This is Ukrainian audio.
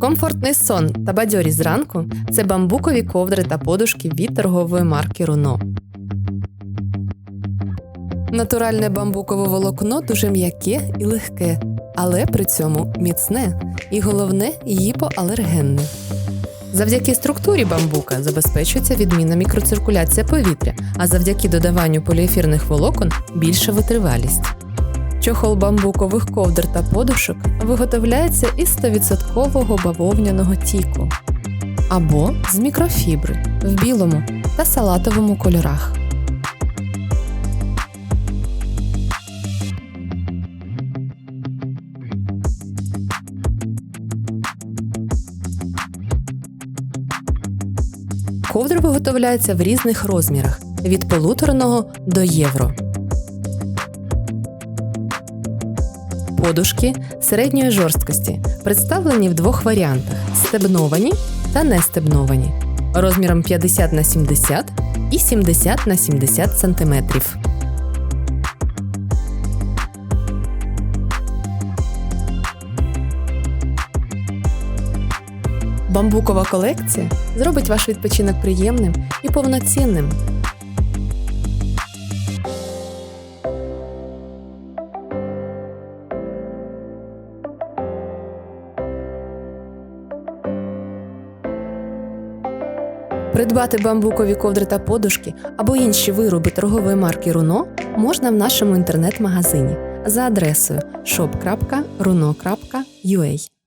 Комфортний сон та бадьорість зранку це бамбукові ковдри та подушки від торгової марки Руно. Натуральне бамбукове волокно дуже м'яке і легке, але при цьому міцне і головне гіпоалергенне. Завдяки структурі бамбука забезпечується відмінна мікроциркуляція повітря, а завдяки додаванню поліефірних волокон більша витривалість. Чохол бамбукових ковдр та подушок виготовляється із 100% бавовняного тіку або з мікрофібри в білому та салатовому кольорах. Ковдри виготовляються в різних розмірах від полуторного до євро. Подушки середньої жорсткості представлені в двох варіантах: стебновані та нестебновані, розміром 50 на 70 і 70 на 70 см. Бамбукова колекція зробить ваш відпочинок приємним і повноцінним. Придбати бамбукові ковдри та подушки або інші вироби торгової марки Руно можна в нашому інтернет-магазині за адресою shop.runo.ua.